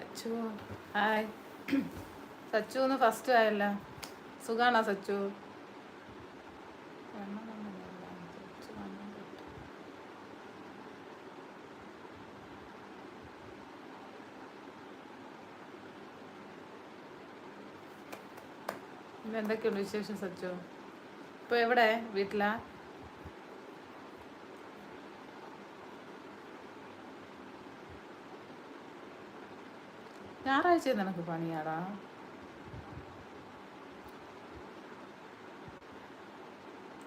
Sachu. Hi. Sachu ഒന്ന് first ആയല്ല. സുഖാണോ സച്ചു. എന്തൊക്കെയുണ്ട് വിശേഷം സച്ചു? ഇപ്പൊ എവിടെ? വീട്ടിലാ? ഞായറാഴ്ച നിനക്ക് പണിയാടാ.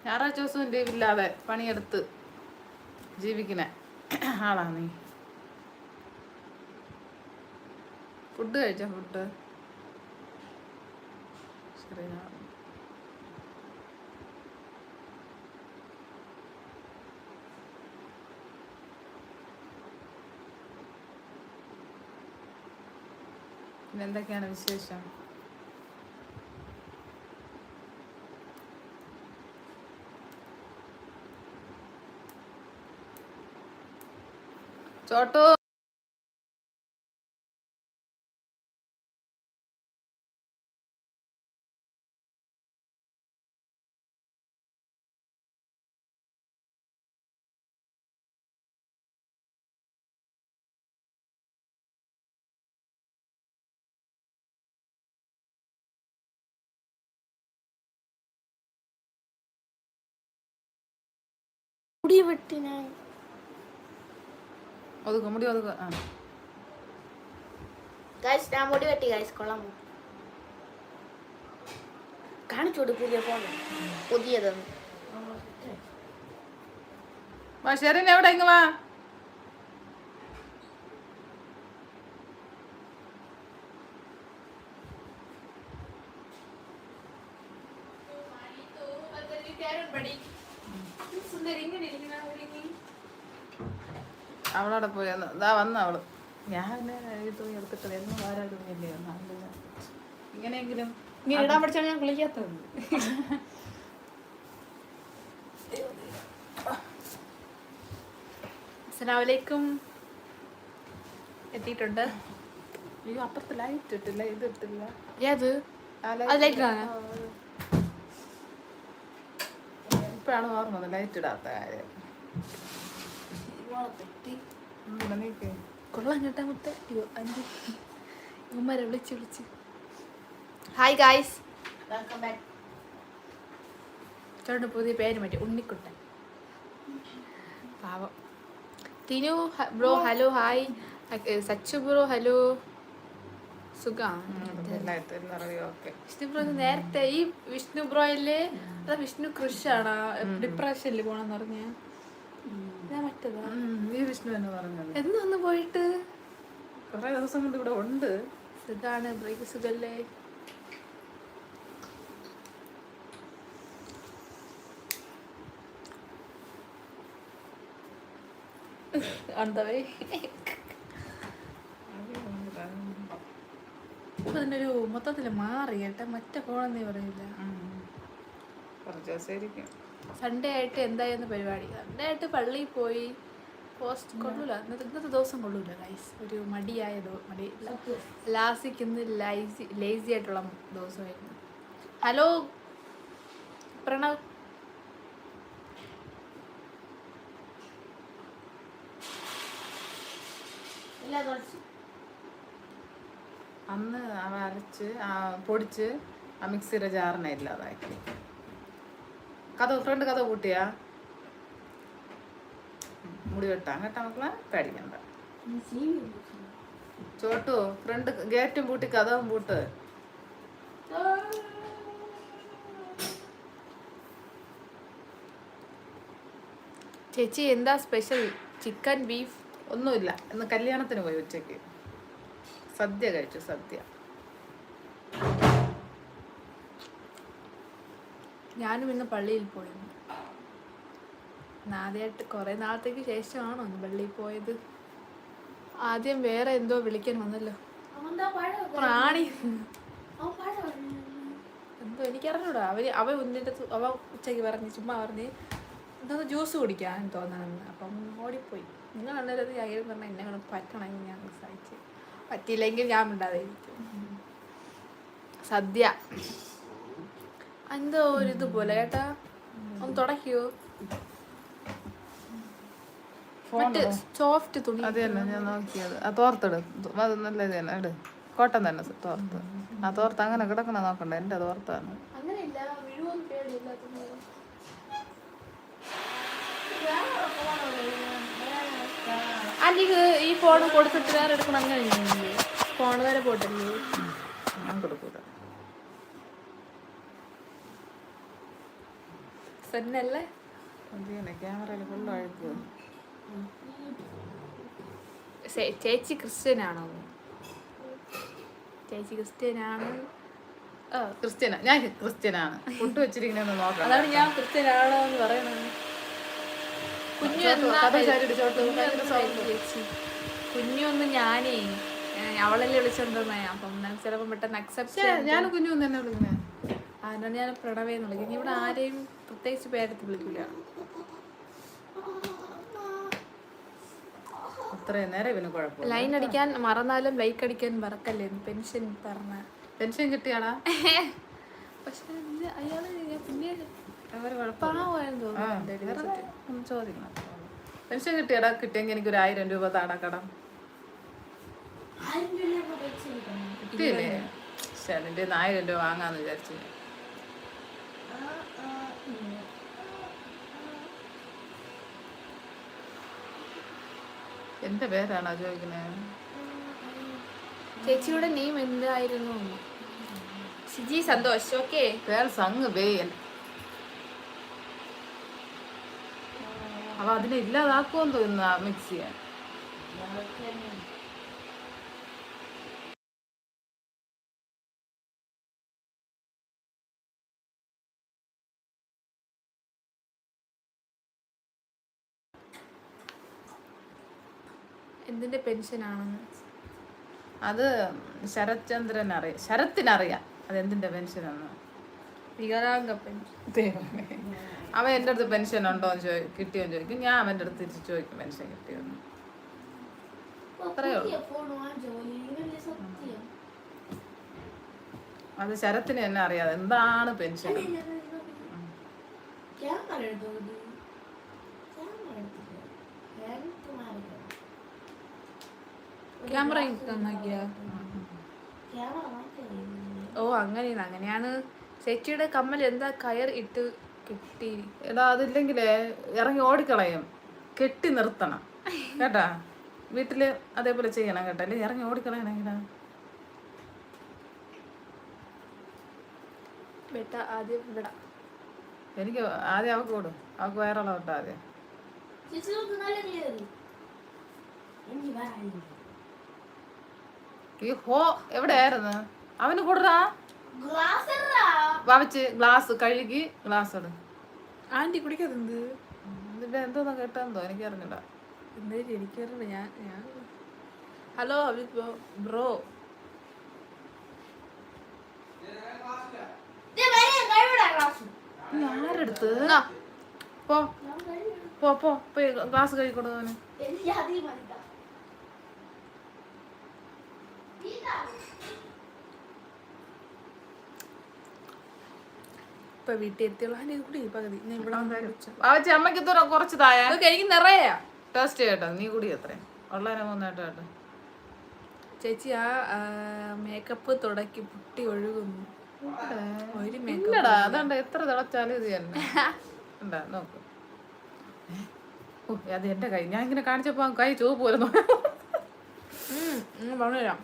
ഞായറാഴ്ച ദിവസവും ലീവില്ലാതെ പണിയെടുത്ത് ജീവിക്കുന്ന ആളാ നീ. ഫുഡ് കഴിച്ച ഫുഡ്? ശരി എന്തൊക്കെയാണ് വിശേഷം? ചോട്ടു! മുടി വെട്ടി ഞാൻ ഒതുക്കും മുടി ഒതുക്കും ആ. ഗൈസ് ഞാൻ മുടി വെട്ടി ഗൈസ് കൊള്ളാം. കാണിച്ചോട് പുതിയ ഫോൺ പുതിയതെന്ന്. വാ ഷെറിൻ എവിടെ ഇങ്ങ് വാ? അവളവിടെ പോയി വന്നു. ഇതാ വന്നു അവൾ. ഞാൻ പിന്നെ ഈ തുണി എടുത്തിട്ട് എന്നും വാരാ തുണിയല്ലേ വന്നു ഇങ്ങനെയെങ്കിലും ഇങ്ങനെ ഇടാൻ പഠിച്ചാൽ ഞാൻ കുളിക്കാത്തത്. അസ്സലാമലൈക്കും. എത്തിയിട്ടുണ്ട്. അയ്യോ അപ്പുറത്ത് ലൈറ്റ് ഇട്ടില്ല. ഇത് ഇട്ടില്ല. ഏത്. ഇപ്പോഴാണ് ഓർമ്മത് ലൈറ്റ് ഇടാത്ത കാര്യം. കൊള്ളാം കേട്ടാ മുത്ത. അയ്യോ അഞ്ച് ഉമ്മരെ വിളിച്ച് വിളിച്ച് ഹായ് ഗായ്സ് ചേട്ടൻ പുതിയ പേര് മറ്റേ ഉണ്ണിക്കുട്ടൻ. പാവം. Thinu bro hello hi. Sachu bro hello. നേരത്തെ ഈ വിഷ്ണു ബ്രോയിൽ വിഷ്ണു കൃഷാണ് ഡിപ്രഷനിൽ പോണെന്ന് പറഞ്ഞ. ഞാൻ മറ്റേതാ. ഈ വിഷ്ണു എന്ന് പറഞ്ഞത്. എന്ന് പോയിട്ട്. കുറെ ദിവസം കൊണ്ട് ഇവിടെ ഉണ്ട്. സുഖാണ് ബ്രേക്ക് സുഖല്ലേ? അന്തവേ ഇപ്പൊ ഇതിന്റെ ഒരു മൊത്തത്തിൽ മാറി കേട്ടെ മറ്റേ കോണെന്നേ പറയില്ല. കുറച്ച് സൺഡേ ആയിട്ട് എന്തായിരുന്നു പരിപാടി? സൺഡേ ആയിട്ട് പള്ളിയിൽ പോയി. പോസ്റ്റ് കൊള്ളൂല. ഇന്നത്തെ ഇന്നത്തെ ദിവസം കൊള്ളൂല ഗൈസ് ഒരു മടിയായ മടി. ലാസിക്ക് ഇന്ന് ലൈസി ലേസി ആയിട്ടുള്ള ദിവസമായിരുന്നു. ഹലോ പ്രണവ്? അന്ന് അവ അരച്ച് പൊടിച്ച് ആ മിക്സിയുടെ ജാറിനെ ഇല്ലാതാക്കി. കഥ ഫ്രണ്ട് കഥ കൂട്ടിയാ മുടി വെട്ടാൻ കേട്ടാ മക്കളെ? പേടിക്കണ്ട. ചോട്ടു? ഫ്രണ്ട് ഗേറ്റും പൂട്ടി കഥവും പൂട്ട്. ചേച്ചി എന്താ സ്പെഷ്യൽ ചിക്കൻ ബീഫ് ഒന്നുമില്ല. ഇന്ന് കല്യാണത്തിന് പോയി ഉച്ചയ്ക്ക്. സദ്യ കഴിച്ചു സദ്യ. ഞാനും ഇന്ന് പള്ളിയിൽ പോയിരുന്നു. ആദ്യമായിട്ട് കുറേ നാളത്തേക്ക് ശേഷമാണോ ഒന്ന് പള്ളിയിൽ പോയത്? ആദ്യം വേറെ എന്തോ വിളിക്കാൻ വന്നല്ലോ. പ്രാണി. എന്തോ എനിക്കറിഞ്ഞൂടാ. അവർ അവ ഒന്നിന്റെ അവ ഉച്ചയ്ക്ക് പറഞ്ഞ് ചുമ്മാ പറഞ്ഞ് എന്താ ജ്യൂസ് കുടിക്കാൻ തോന്നണമെന്ന് അപ്പം ഓടിപ്പോയി. നിങ്ങൾ അന്നേരം അത് പറഞ്ഞാൽ എന്നെ കൊണ്ട് പറ്റണമെങ്കിൽ ഞാൻ സഹിച്ച് പറ്റിയില്ലെങ്കിൽ ഞാൻ മിണ്ടാതെ ഇരിക്കും. സദ്യ. എന്തോ ഒരു ഇതുപോലെ കേട്ടാ. ഒന്ന് തുടയ്ക്കോ. മറ്റേ സോഫ്റ്റ് തുണി. അത് തന്നെ ഞാൻ നോക്കിയത്. ആ തോർത്തിട്. അത് നല്ല ഇത് തന്നെ ഇട് കോട്ടൻ തന്നെ തോർത്ത്. ആ തോർത്ത് അങ്ങനെ കിടക്കണ നോക്കണ്ട. എന്റെ തോർത്താണ്. അല്ലെങ്കിൽ ഈ ഫോൺ കൊടുത്തിട്ട് വേറെ എടുക്കണം അങ്ങനെ ഫോൺ വരെ പോട്ടില്ലേ ഞാൻ കൊടുക്കൂല. എന്തിനെ ക്യാമറയിൽ അഴുക്ക്. സെ- ചേച്ചി ക്രിസ്ത്യനാണോ? ചേച്ചി ക്രിസ്ത്യനാണ്. ക്രിസ്ത്യനാ. ഞാൻ ക്രിസ്ത്യനാണ്. കൊണ്ട് വെച്ചിരിക്കുന്ന നോക്കാം. അതാണ് ഞാൻ ക്രിസ്ത്യനാണോ എന്ന് ചേച്ചി. കുഞ്ഞൊന്ന് ഞാനേ അവളല്ലേ വിളിച്ചോണ്ടിരുന്നേ. അപ്പം ചിലപ്പോ ചിലപ്പം പെട്ടെന്ന് അക്സെപ്റ്റ് ഞാൻ കുഞ്ഞു തന്നെ വിളിക്കുന്നേ. അതിനാണ് ഞാൻ പ്രണവേ എന്ന് വിളിക്കുന്നത് ഇവിടെ ആരെയും പ്രത്യേകിച്ച് പേരെടുത്ത് വിളിക്കില്ല ഇത്രയും നേരം ഇവന് കുഴപ്പമില്ല. ലൈൻ അടിക്കാൻ മറന്നാലും ലൈക്ക് അടിക്കാൻ മറക്കല്ലേ? പെൻഷൻ പറഞ്ഞ. പെൻഷൻ കിട്ടിയാടാ? പക്ഷെ അയാൾ പിന്നെ തോന്നുന്നു ഒരു ചോദിക്കണം. പെൻഷൻ കിട്ടിയടാ? കിട്ടിയെങ്കിൽ എനിക്കൊരു ആയിരം രൂപ താടാക്കടം കിട്ടിയില്ലേ? പക്ഷെ അതിന്റെ ആയിരം രൂപ വാങ്ങാന്ന് വിചാരിച്ചു എന്റെ പേരാണോ ചോദിക്കുന്നത് ചേച്ചിയുടെ നെയിം എന്തായിരുന്നു? ഷിജി സന്തോഷ് ഓക്കെ പേര് സംഗ് ബേയൻ. അവ അതിനെ ഇല്ലാതാക്കുമെന്ന് തോന്നുന്നു മിക്സ് ചെയ്യാൻ. പെൻഷൻ ആണെന്ന് അത് ശരത്ചന്ദ്രൻ അറിയാം ശരത്തിനറിയാം അതെന്തിന്റെ പെൻഷനാണ് വികലാംഗ പെൻഷൻ. അവൻ എന്റെ അടുത്ത് പെൻഷൻ ഉണ്ടോ എന്ന് ചോദി കിട്ടിയോന്ന് ചോദിക്കും ഞാൻ അവന്റെ അടുത്ത് തിരിച്ച് ചോദിക്കും പെൻഷൻ കിട്ടിയോന്ന് അത്രയേ ഉള്ളൂ അത് ശരത്തിന് തന്നെ അറിയാതെ എന്താണ് പെൻഷൻ ക്യാമറ നന്നാക്കിയ ഓ അങ്ങനെയാണ് അങ്ങനെയാണ്. ചേച്ചിയുടെ കമ്മൽ എന്താ കയർ ഇട്ട് കെട്ടി? എടാ അതില്ലെങ്കിലേ ഇറങ്ങി ഓടിക്കളയും. കെട്ടി നിർത്തണം. കേട്ടാ? വീട്ടിൽ അതേപോലെ ചെയ്യണം കേട്ടോ. അല്ലെ ഇറങ്ങി ഓടിക്കളയണെങ്കിലാ ബെട്ട ആദ്യം വിടാം. എനിക്ക് ആദ്യം അവക്ക് വിടും. അവക്ക് വയറുള്ള കേട്ടോ ആദ്യം. ഈ ഹോ എവിടെയായിരുന്നു? അവന് വവച്ച് ഗ്ലാസ് കഴുകി ഗ്ലാസ് ഇട് ആന്റി കുടിക്കാതെന്ത്? ഇതിന്റെ എന്തോന്ന് കേട്ടെന്തോ എനിക്ക് അറിഞ്ഞില്ല എന്തായാലും എനിക്കറിയില്ല ഞാൻ ഞാൻ. ഹലോ ബ്രോ നീ ആരെടുത്ത്? പോ. പോ പോ ഗ്ലാസ് കഴുകി കൊടുക്കാന് ഇപ്പൊ വീട്ടിൽ എത്തിയുള്ള കൂടി പകുതി. ഇവിടെ അമ്മയ്ക്ക് ഇത്ര കുറച്ച് തായ എനിക്ക് നിറയാ. ടേസ്റ്റ് ചെയ്യട്ടെ നീ കൂടി എത്രയും വളരെ മൂന്നായിട്ട് കേട്ടോ ചേച്ചി ആ മേക്കപ്പ് തുടക്കി പുട്ടി ഒഴുകുന്നു. ഒരു മേക്കപ്പ് എത്ര ഇത് തന്നെ. ഉണ്ടാ നോക്ക്. ഓ അത് എന്റെ കൈ. ഞാൻ ഇങ്ങനെ കാണിച്ചപ്പോ കൈ ചുവപ്പ് പോരുന്നു പറഞ്ഞുതരാം.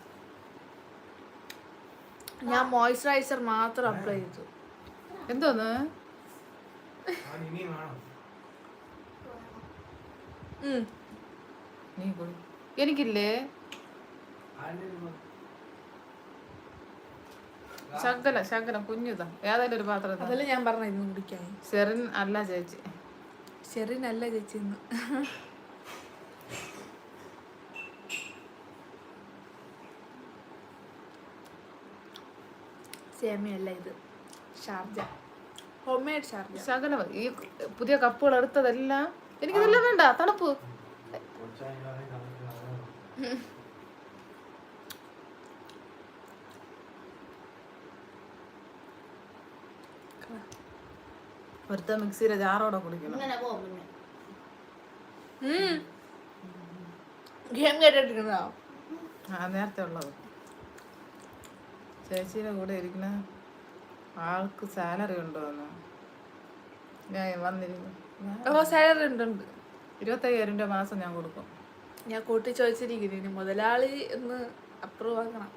ഞാൻ മോയ്സ്ചറൈസർ മാത്രം അപ്ലൈ ചെയ്തു. എന്തോന്ന്? എനിക്കില്ലേ? ശങ്കല ശങ്കല കുഞ്ഞുതാ. ഏതായാലും ഒരു പാത്രം അതല്ല ഞാൻ പറഞ്ഞ ഇന്ന് കുടിക്കാൻ. സെറിൻ അല്ല ചേച്ചി. ചെറിനല്ല ചേച്ചി ഇന്ന്. സേമിയല്ല ഇത്. ഷാർജ. Home made Sharjah. ശകലം. ഈ പുതിയ കപ്പുകൾ എടുത്തതെല്ലാം എനിക്ക് എനിക്കിതെല്ലാം വേണ്ട. തണുപ്പ്. ഒരുത്ത മിക്സിയിലെ ജാറോടെ കുടിക്കണം. ഗെയിം കേട്ടിട്ടുണ്ടോ ആ നേരത്തെ ഉള്ളത്. ചേച്ചിയുടെ കൂടെ ഇരിക്കുന്ന ആൾക്ക് സാലറി ഉണ്ടോന്ന്? ഞാൻ ഞാൻ അപ്പോൾ സാലറി ഉണ്ട് ഇരുപത്തയ്യായിരം രൂപ മാസം ഞാൻ കൊടുക്കും. ഞാൻ കൂട്ടി ചോദിച്ചിരിക്കുന്നു ഇനി മുതലാളി ഒന്ന് അപ്രൂവ് ആക്കണം.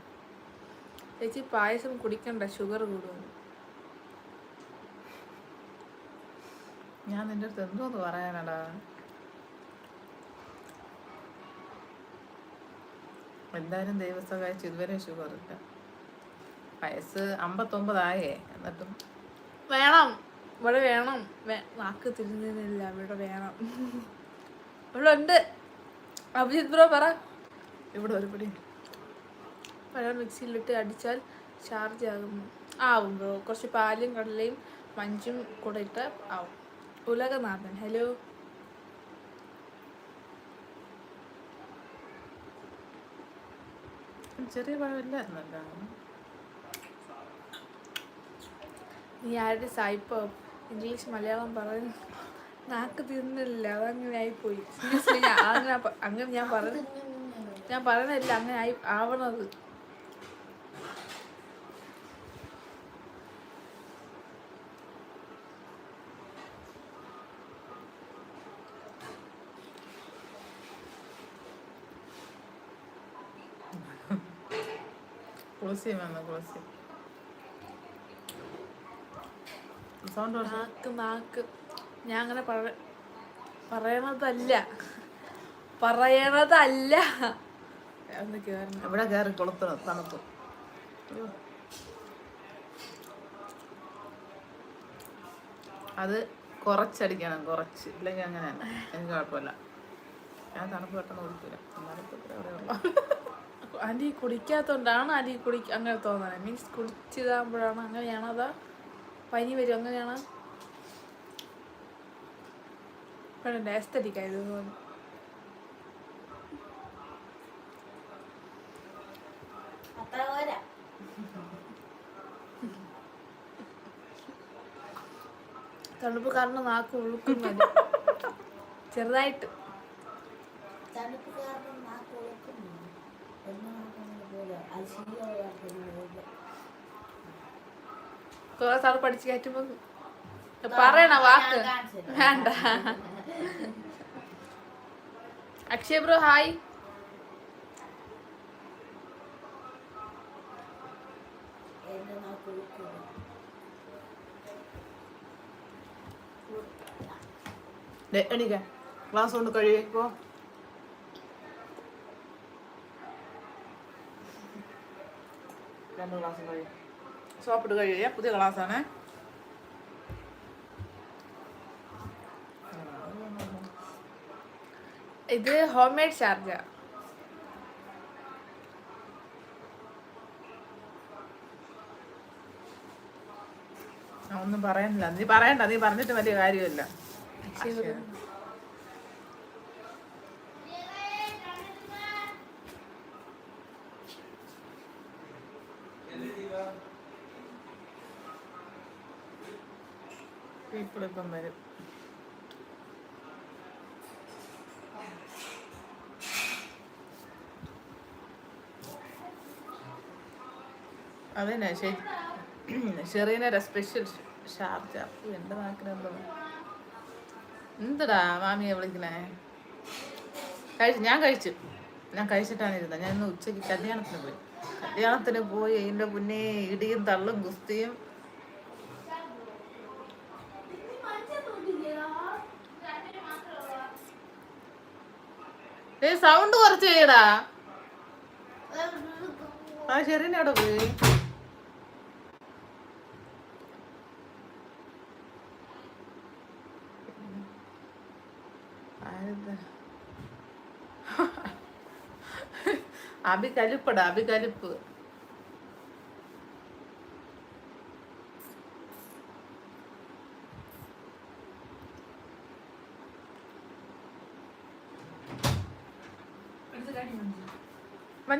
ചേച്ചി പായസം കുടിക്കണ്ട ഷുഗർ കൂടുമെന്ന്. ഞാൻ നിന്റെ അടുത്ത് എന്തോന്ന് പറയാനടാ? എന്തായാലും ദൈവസ്ഥ കഴിച്ച് ഇതുവരെ ഷുഗർ ഇല്ല. വയസ്സ് അമ്പത്തൊമ്പതായേ. എന്നിട്ടും വേണം. ഇവിടെ വേണം. വാക്ക് തിരിഞ്ഞില്ല ഇവിടെ വേണം. ഇവിടെ ഉണ്ട് അഭിജിത് ബ്രോ പറ. ഇവിടെ ഒരുപടി വെള്ളം മിക്സിയിലിട്ട് അടിച്ചാൽ ചാർജ് ആകും ആവും ബ്രോ. കുറച്ച് പാലും കടലയും മഞ്ചും കൂടെ ഇട്ട് ആവും. ഉലകനാഥൻ. ഹലോ ചെറിയ പഴമില്ലായിരുന്നല്ലോ നീ ആരുടെ സായിപ്പോ? ഇംഗ്ലീഷ് മലയാളം പറയുന്നു നാക്ക് തിന്നില്ല അതങ്ങനെ ആയിപ്പോയി സീരിയസ്ലി ഞാൻ അങ്ങനെ അങ്ങനെ ഞാൻ പറഞ്ഞു ഞാൻ പറയണില്ല അങ്ങനെ ആയി ആവണത്. കുളസി വന്നു കുളസി സൗണ്ട് നാക്ക് നാക്ക്. ഞാൻ അങ്ങനെ പറ പറയണതല്ല. പറയണതല്ല. ഒന്ന് കേറണം. ഇവിടെ കയറി കൊളുത്തണം തണുപ്പ് അത് കുറച്ചടിക്കണം കുറച്ച്. ഇല്ലെങ്കിൽ അങ്ങനെ തന്നെ. എനിക്ക് കുഴപ്പമില്ല. ഞാൻ തണുപ്പ് പെട്ടെന്ന് കുടിക്കില്ല എന്നാലും. ആന്റി കുടിക്കാത്തോണ്ടാണ് ആന്റി കുടി അങ്ങനെ തോന്നുന്നത്. മീൻസ് കുടിച്ചിതാകുമ്പോഴാണ് അങ്ങനെയാണ് അതാ പനി വരും. അങ്ങനെയാണ് തോന്നുന്നു. അത്ര പോരാ. തണുപ്പ് കാരണം നാക്ക് ഉളുക്കുന്നു ചെറുതായിട്ട്. തണുപ്പ് കാരണം നാക്ക് ഉളുക്കുന്നു. പോലെ. അത് ശീലമുള്ള തണുപ്പ് അടിച്ച് കയറ്റുമ്പോ പറയണ വാക്ക്. വേണ്ട. Akshay bro hi. എണീക്ക. ഗ്ലാസ് കൊണ്ട് കഴിയുമ്പോ രണ്ട് ക്ലാസ് കഴുകി സോപ്പിട്ട് കഴുകിയ പുതിയ ഗ്ലാസ്സാണ് ഇത് ഹോം മെയ്ഡ് ചാർജ ഒന്നും പറയുന്നില്ല നീ പറയണ്ട നീ പറഞ്ഞിട്ട് വലിയ കാര്യമില്ല. ഇപ്പോഴിപ്പം വരും. അതന്നെ ശരി. ഷെറീനയുടെ സ്പെഷ്യൽ ഷാർജ. എന്റെ നാക്കിനെന്തോ എന്തടാ മാമിയെ വിളിക്കണേ? കഴിച്ചു ഞാൻ കഴിച്ചു. ഞാൻ കഴിച്ചിട്ടാണ് ഇരുന്നത്. ഞാൻ ഇന്ന് ഉച്ചയ്ക്ക് കല്യാണത്തിന് പോയി. കല്യാണത്തിന് പോയി അതിന്റെ മുന്നേ ഇടിയും തള്ളും ഗുസ്തിയും ഏ സൗണ്ട് കുറച്ച് ചെയ്യടാ. ആ ശരി അവിടെ പോയി അബി കലിപ്പടാ അബി കലിപ്പ്.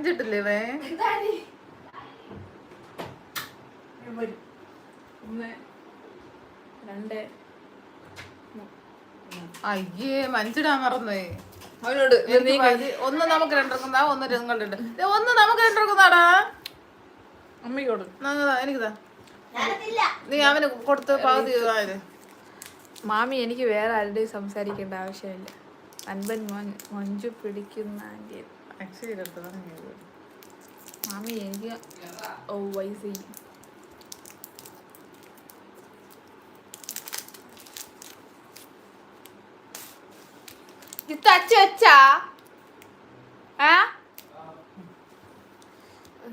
മഞ്ചിട്ടില്ലേ വേ ഒന്ന് രണ്ട് അയ്യേ മഞ്ചിടാൻ മറന്നേ. അവനോട് എനിക്ക് ഒന്ന് നമുക്ക് രണ്ടിറക്കുന്നതാ ഒന്ന് നിങ്ങളുടെ ഒന്ന് നമുക്ക് രണ്ടിറക്കുന്നതാടാ നങ്ങതാ എനിക്കിതാ നീ അവന് കൊടുത്ത് പകുതി മാമി എനിക്ക് വേറെ ആരുടെയും സംസാരിക്കേണ്ട ആവശ്യമില്ല. അൻപൻ മോൻ മഞ്ജു പിടിക്കുന്ന ആന്റി മാമി എനിക്ക് ഓ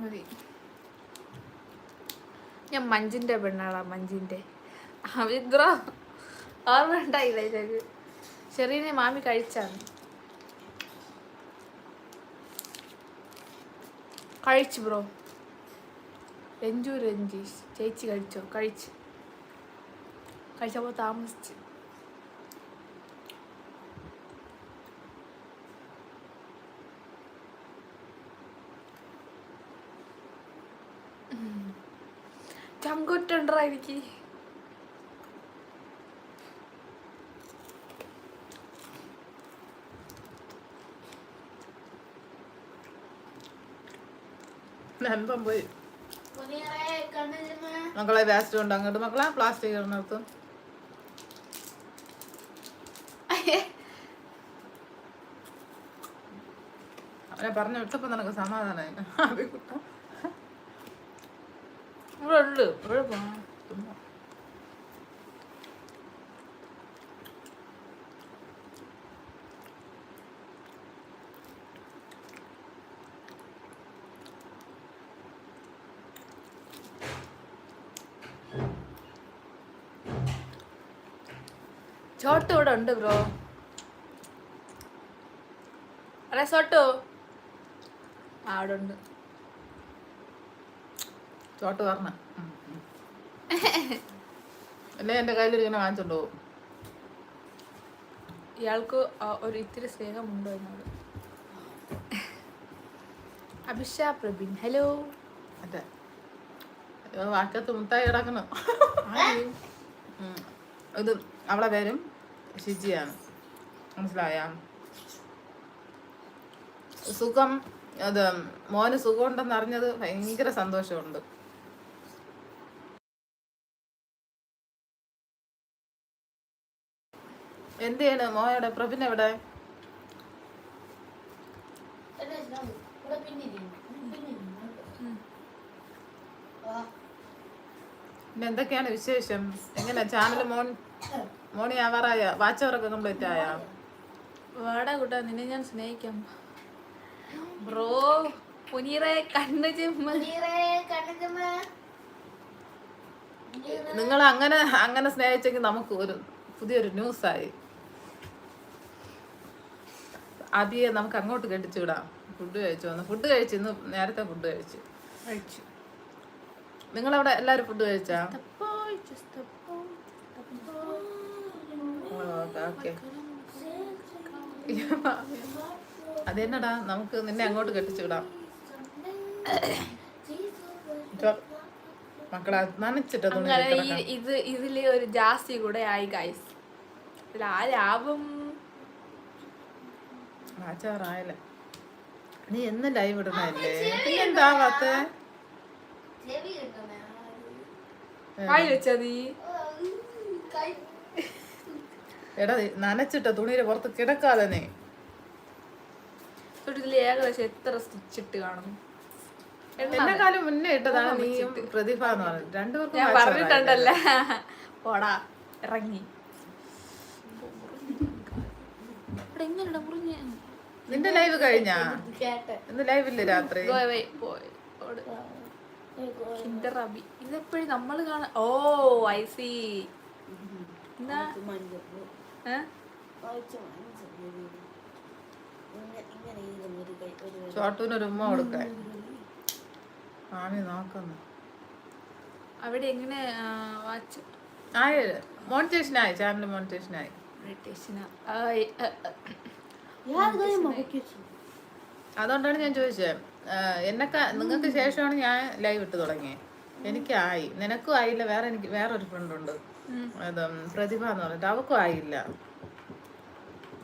മതി. ഞാൻ മഞ്ചിന്റെ പെണ്ണാളാ മഞ്ചിന്റെ അവിദ്ര ഓർമ്മ ഉണ്ടായില്ല ചെറിയ മാമി കഴിച്ചാണ് കഴിച്ചു ബ്രോ. രഞ്ജു രഞ്ജീഷ്. ചേച്ചി കഴിച്ചോ? കഴിച്ച്. കഴിച്ചപ്പോൾ താമസിച്ച്. ചങ്കുറ്റുണ്ടോ നൻപം പോയി? മക്കളെ വേസ്റ്റ് കൊണ്ട് അങ്ങോട്ട് മക്കളെ പ്ലാസ്റ്റിക് ഇടുന്നിടത്ത് അവനെ പറഞ്ഞു വിട്ടപ്പോ നിനക്ക് സമാധാനമായി ഇവിടെ ഉണ്ട്. ഇവിടെ പോണം. ചോട്ട് ഇവിടെ ഉണ്ട് ബ്രോ. റിസോർട്ടോ? ആ അവിടെ ഉണ്ട്. ചോട്ട് പറഞ്ഞ. അല്ലേ എന്റെ കയ്യിൽ ഇങ്ങനെ വാങ്ങിച്ചോണ്ട് പോകും. ഇയാൾക്ക് ഒരു ഇത്തിരി സ്നേഹമുണ്ടോ എന്നോട്? അഭിഷ പ്രബിൻ ഹലോ. അതെ. വാക്കത്ത് മുത്തായി കിടക്കണം. ഇത് അവളെ പേരും ഷിജിയാണ് മനസ്സിലായ സുഖം അത് മോന് സുഖമുണ്ടെന്ന് അറിഞ്ഞത് ഭയങ്കര സന്തോഷമുണ്ട്. എന്ത് ചെയ്യണ്? മോയുടെ പ്രഭിൻ എവിടെ? പിന്നെ എന്തൊക്കെയാണ് വിശേഷം? എങ്ങനെ? ചാനൽ മോൺ മോണി ആവാറായ വാച്ചവറൊക്കെ കംപ്ലീറ്റ് ആയ? വാടാ കൂട്ടാ നിന്നെ ഞാൻ സ്നേഹിക്കാം. ബ്രോ പുനീറെ കണ്ണ് ചിമ്മ. നിങ്ങൾ അങ്ങനെ അങ്ങനെ സ്നേഹിച്ചെങ്കിൽ നമുക്ക് ഒരു പുതിയൊരു ന്യൂസായി. അബിയെ നമുക്ക് അങ്ങോട്ട് കെട്ടിച്ചു വിടാം ഫുഡ് കഴിച്ചു വന്നു. ഫുഡ് കഴിച്ചു ഇന്ന് നേരത്തെ ഫുഡ് കഴിച്ചു. കഴിച്ചു. നിങ്ങളവിടെ എല്ലാവരും ഫുഡ് കഴിച്ചാ? Just okay. അതെന്നടാ നമുക്ക് നിന്നെ അങ്ങോട്ട് കെട്ടിച്ചു വിടാം മക്കളെ നനച്ചിട്ട ഇത് ഇതിൽ ഒരു ജാസ്തി കൂടെ ആയി ഗൈസ് ആ ലാഭം വാച്ചാറായല്ലേ നീ എന്ന് ലൈവ് ഇടണല്ലേ പിന്നെ എന്താവാത്ത ചെവി കിട്ടണേ വായി വെച്ചാ നീ? കൈ എടാ നനച്ചിട്ട തുണിയുടെ പുറത്ത് കിടക്കാതെ നീ. ഇതിൽ ഏകദേശം എത്ര സ്റ്റിച്ച് ഇട്ട് കാണും എണ്ണ എന്നെ കാലം മുന്നേ ഇട്ടതാണ് നീയും പ്രതിഭ എന്ന് പറഞ്ഞത് രണ്ടുപേർക്കും ഞാൻ പറഞ്ഞിട്ടുണ്ടല്ലേ? പോടാ ഇറങ്ങി. നിന്റെ ലൈവ് കഴിഞ്ഞാ? ഇന്ന് ലൈവ് ഇല്ലേ രാത്രി? പോയി പോയി ഓട്. കിൻഡർ അബി. ഇതെപ്പോഴും നമ്മൾ കാണാൻ ഓ ഐ സി എന്താ ഉമ്മ കൊടുക്കാൻ. ആമി നോക്കുന്നു. അവിടെ എങ്ങനെ വാച്ച്? ആയി മോണിറ്റേഷനായി ചാനൽ മോണിറ്റേഷനായി ബ്രിട്ടീഷിന് അതുകൊണ്ടാണ് ഞാൻ ചോദിച്ചത്. എന്നൊക്കെ നിങ്ങൾക്ക് ശേഷമാണ് ഞാൻ ലൈവ് ഇട്ട് തുടങ്ങിയത് എനിക്കായി. നിനക്കും ആയില്ല. വേറെ എനിക്ക് വേറെ ഒരു ഫ്രണ്ട് ഉണ്ട്. അത് പ്രതിഭ എന്ന് പറഞ്ഞിട്ട് അവക്കും ആയില്ല.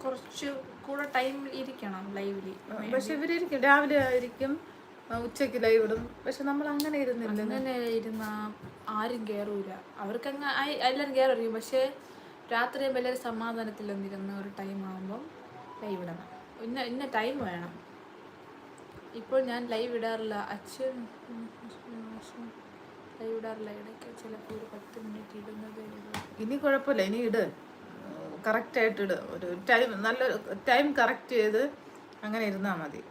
കുറച്ച് കൂടെ ടൈം ഇരിക്കണം ലൈവിൽ പക്ഷെ ഇവരിക്കും രാവിലെ ആയിരിക്കും ഉച്ചയ്ക്ക് ലൈവ് ഇടും. പക്ഷെ നമ്മൾ അങ്ങനെ ഇരുന്നില്ല. അങ്ങനെ ഇരുന്ന ആരും കയറൂല അവർക്ക് അങ്ങ് എല്ലാവരും കയറിയും പക്ഷേ രാത്രി എല്ലാവരും സമാധാനത്തിൽ വന്നിരുന്ന ഒരു ടൈം ആകുമ്പം ലൈവ് ഇടണം. ഇന്ന ഇന്ന ടൈം വേണം. ഇപ്പോൾ ഞാൻ ലൈവ് ഇടാറില്ല. അച്ഛൻ ഇനി കുഴപ്പമില്ല. ഇനി ഇട്. കറക്റ്റ് ആയിട്ട് ഇട്. ഒരു ടൈം നല്ല ടൈം കറക്റ്റ് ചെയ്ത് അങ്ങനെ ഇരുന്നാൽ മതി.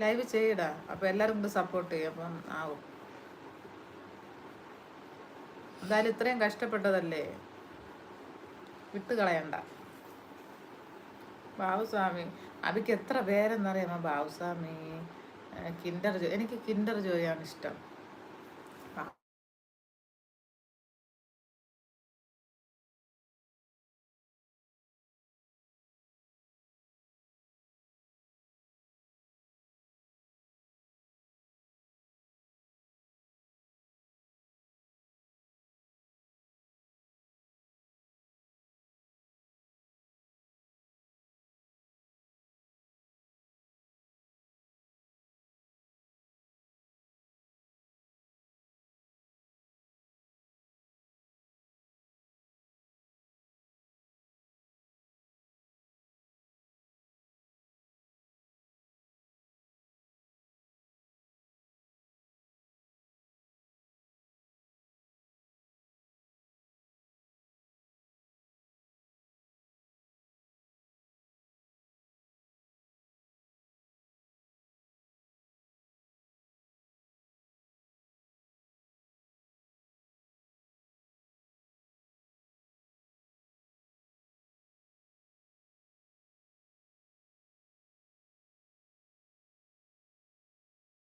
ലൈവ് ചെയ്യടാ. അപ്പൊ എല്ലാരും കൂടെ സപ്പോർട്ട് ചെയ്യും. അപ്പം ആവും. എന്തായാലും ഇത്രയും കഷ്ടപ്പെട്ടതല്ലേ? വിട്ടു കളയണ്ട ബാബുസ്വാമി അവിക്ക് എത്ര പേരെന്നറിയാമോ? ബാബുസ്വാമി കിൻഡർ ജോ എനിക്ക് കിൻഡർ ജോയാണ് ഇഷ്ടം.